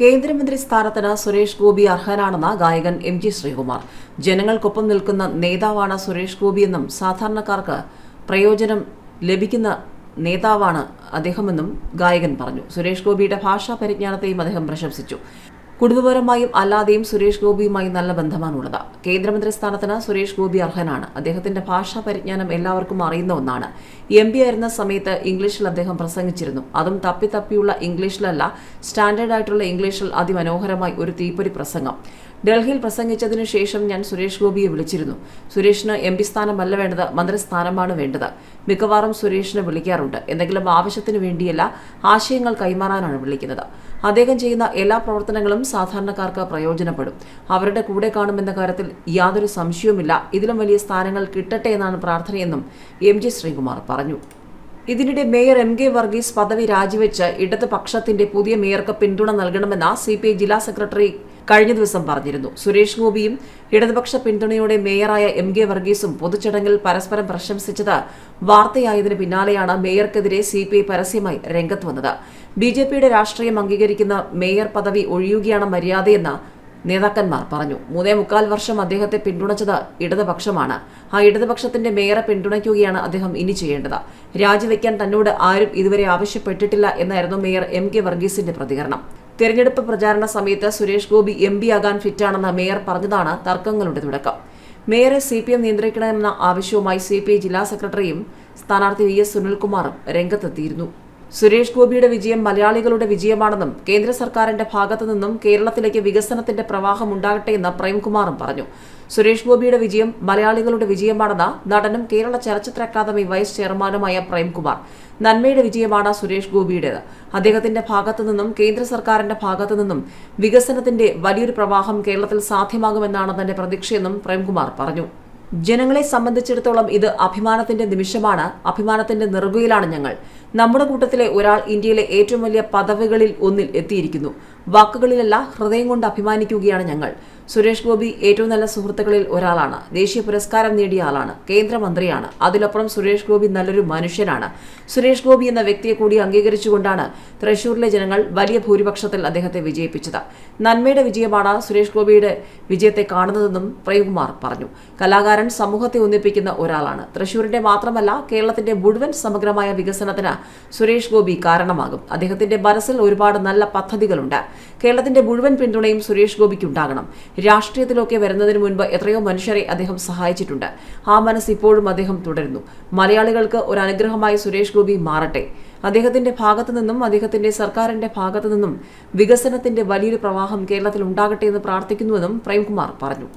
കേന്ദ്രമന്ത്രി സ്ഥാനത്തിന് സുരേഷ് ഗോപി അർഹനാണെന്ന് ഗായകൻ എം ജി ശ്രീകുമാർ. ജനങ്ങൾക്കൊപ്പം നിൽക്കുന്ന നേതാവാണ് സുരേഷ് ഗോപിയെന്നും സാധാരണക്കാർക്ക് പ്രയോജനം ലഭിക്കുന്ന നേതാവാണ് അദ്ദേഹമെന്നും ഗായകൻ പറഞ്ഞു. സുരേഷ് ഗോപിയുടെ ഭാഷാ പരിജ്ഞാനത്തെയും അദ്ദേഹം പ്രശംസിച്ചു. കുടുംബപരമായും അല്ലാതെയും സുരേഷ് ഗോപിയുമായി നല്ല ബന്ധമാണുള്ളത്. കേന്ദ്രമന്ത്രി സ്ഥാനത്തിന് സുരേഷ് ഗോപി അർഹനാണ്. അദ്ദേഹത്തിന്റെ ഭാഷാ പരിജ്ഞാനം എല്ലാവർക്കും അറിയുന്ന ഒന്നാണ്. എം പി ആയിരുന്ന സമയത്ത് ഇംഗ്ലീഷിൽ അദ്ദേഹം പ്രസംഗിച്ചിരുന്നു. അതും തപ്പി തപ്പിയുള്ള ഇംഗ്ലീഷിലല്ല സ്റ്റാൻഡേർഡ് ആയിട്ടുള്ള ഇംഗ്ലീഷിൽ അതിമനോഹരമായി ഒരു തീപ്പൊരി പ്രസംഗം. ഡൽഹിയിൽ പ്രസംഗിച്ചതിനു ശേഷം ഞാൻ സുരേഷ് ഗോപിയെ വിളിച്ചിരുന്നു. സുരേഷിന് എം പി സ്ഥാനമല്ല വേണ്ടത് മന്ത്രിസ്ഥാനമാണ് വേണ്ടത്. മിക്കവാറും സുരേഷിനെ വിളിക്കാറുണ്ട്. എന്തെങ്കിലും ആവശ്യത്തിന് വേണ്ടിയല്ല ആശയങ്ങൾ കൈമാറാനാണ് വിളിക്കുന്നത്. അദ്ദേഹം ചെയ്യുന്ന എല്ലാ പ്രവർത്തനങ്ങളും സാധാരണക്കാർക്ക് പ്രയോജനപ്പെടും. അവരുടെ കൂടെ കാണുമെന്ന കാര്യത്തിൽ യാതൊരു സംശയവുമില്ല. ഇതിലും വലിയ സ്ഥാനങ്ങൾ കിട്ടട്ടെ എന്നാണ് പ്രാർത്ഥനയെന്നും എം ജി ശ്രീകുമാർ പറഞ്ഞു. ഇതിനിടെ മേയർ എം കെ വർഗീസ് പദവി രാജിവെച്ച് ഇടതുപക്ഷത്തിന്റെ പുതിയ മേയർക്ക് പിന്തുണ നൽകണമെന്ന സി പി ഐ ജില്ലാ സെക്രട്ടറി കഴിഞ്ഞ ദിവസം പറഞ്ഞിരുന്നു. സുരേഷ് ഗോപിയും ഇടതുപക്ഷ പിന്തുണയോടെ മേയറായ എം കെ വർഗീസും പൊതുചടങ്ങിൽ പരസ്പരം പ്രശംസിച്ചത് വാർത്തയായതിനു പിന്നാലെയാണ് മേയർക്കെതിരെ സി പി ഐ പരസ്യമായി രംഗത്ത് വന്നത്. ബി ജെ പിയുടെ രാഷ്ട്രീയം അംഗീകരിക്കുന്ന മേയർ പദവി ഒഴിയുകയാണ് മര്യാദയെന്ന് നേതാക്കന്മാർ പറഞ്ഞു. മൂന്നേ മുക്കാൽ വർഷം അദ്ദേഹത്തെ പിന്തുണച്ചത് ഇടതുപക്ഷമാണ്. ആ ഇടതുപക്ഷത്തിന്റെ മേയറെ പിന്തുണയ്ക്കുകയാണ് അദ്ദേഹം ഇനി ചെയ്യേണ്ടത്. രാജിവെക്കാൻ തന്നോട് ആരും ഇതുവരെ ആവശ്യപ്പെട്ടിട്ടില്ല എന്നായിരുന്നു മേയർ എം കെ വർഗീസിന്റെ പ്രതികരണം. തെരഞ്ഞെടുപ്പ് പ്രചാരണ സമയത്ത് സുരേഷ് ഗോപി എം പി ആകാൻ ഫിറ്റാണെന്ന് മേയർ പറഞ്ഞതാണ് തർക്കങ്ങളുടെ തുടക്കം. മേയറെ സി പി എം നിയന്ത്രിക്കണമെന്ന ആവശ്യവുമായി സി പി ഐ ജില്ലാ സെക്രട്ടറിയും സ്ഥാനാർത്ഥി വി എസ് സുനിൽകുമാറും രംഗത്തെത്തിയിരുന്നു. സുരേഷ് ഗോപിയുടെ വിജയം മലയാളികളുടെ വിജയമാണെന്നും കേന്ദ്ര സർക്കാരിന്റെ ഭാഗത്തു നിന്നും കേരളത്തിലേക്ക് വികസനത്തിന്റെ പ്രവാഹം ഉണ്ടാകട്ടെ എന്ന് പ്രേംകുമാറും പറഞ്ഞു. സുരേഷ് ഗോപിയുടെ വിജയം മലയാളികളുടെ വിജയമാണെന്ന് നടനും കേരള ചലച്ചിത്ര അക്കാദമി വൈസ് ചെയർമാനുമായ പ്രേംകുമാർ. നന്മയുടെ വിജയമാണ് സുരേഷ് ഗോപിയുടേത്. അദ്ദേഹത്തിന്റെ ഭാഗത്തു നിന്നും കേന്ദ്ര സർക്കാരിന്റെ ഭാഗത്തു നിന്നും വികസനത്തിന്റെ വലിയൊരു പ്രവാഹം കേരളത്തിൽ സാധ്യമാകുമെന്നാണ് തന്റെ പ്രതീക്ഷയെന്നും പ്രേംകുമാർ പറഞ്ഞു. ജനങ്ങളെ സംബന്ധിച്ചിടത്തോളം ഇത് അഭിമാനത്തിന്റെ നിമിഷമാണ്. അഭിമാനത്തിന്റെ നെറുകയിലാണ് ഞങ്ങൾ. നമ്മുടെ കൂട്ടത്തിലെ ഒരാൾ ഇന്ത്യയിലെ ഏറ്റവും വലിയ പദവികളിൽ ഒന്നിൽ എത്തിയിരിക്കുന്നു. വാക്കുകളിലല്ല ഹൃദയം കൊണ്ട് അഭിമാനിക്കുകയാണ് ഞങ്ങൾ. സുരേഷ് ഗോപി ഏറ്റവും നല്ല സുഹൃത്തുക്കളിൽ ഒരാളാണ്. ദേശീയ പുരസ്കാരം നേടിയ ആളാണ്. കേന്ദ്രമന്ത്രിയാണ്. അതിലപ്പുറം സുരേഷ് ഗോപി നല്ലൊരു മനുഷ്യനാണ്. സുരേഷ് ഗോപി എന്ന വ്യക്തിയെ കൂടി അംഗീകരിച്ചുകൊണ്ടാണ് തൃശൂരിലെ ജനങ്ങൾ വലിയ ഭൂരിപക്ഷത്തിൽ അദ്ദേഹത്തെ വിജയിപ്പിച്ചത്. നന്മയുടെ വിജയമാണ് സുരേഷ് ഗോപിയുടെ വിജയത്തെ കാണുന്നതെന്നും പ്രേംകുമാർ പറഞ്ഞു. കലാകാരൻ സമൂഹത്തെ ഒന്നിപ്പിക്കുന്ന ഒരാളാണ്. തൃശൂരിന്റെ മാത്രമല്ല കേരളത്തിന്റെ മുഴുവൻ സമഗ്രമായ വികസനത്തിന് സുരേഷ് ഗോപി കാരണമാകും. അദ്ദേഹത്തിന്റെ മനസ്സിൽ ഒരുപാട് നല്ല പദ്ധതികളുണ്ട്. കേരളത്തിന്റെ മുഴുവൻ പിന്തുണയും സുരേഷ് ഗോപിക്ക് ഉണ്ടാകണം. രാഷ്ട്രീയത്തിലൊക്കെ വരുന്നതിന് മുൻപ് എത്രയോ മനുഷ്യരെ അദ്ദേഹം സഹായിച്ചിട്ടുണ്ട്. ആ മനസ്സ് ഇപ്പോഴും അദ്ദേഹം തുടരുന്നു. മലയാളികൾക്ക് ഒരു അനുഗ്രഹമായി സുരേഷ് ഗോപി മാറട്ടെ. അദ്ദേഹത്തിന്റെ ഭാഗത്തു നിന്നും അദ്ദേഹത്തിന്റെ സർക്കാരിന്റെ ഭാഗത്തു നിന്നും വികസനത്തിന്റെ വലിയൊരു പ്രവാഹം കേരളത്തിൽ ഉണ്ടാകട്ടെ എന്ന് പ്രാർത്ഥിക്കുന്നുവെന്നും പ്രേംകുമാർ പറഞ്ഞു.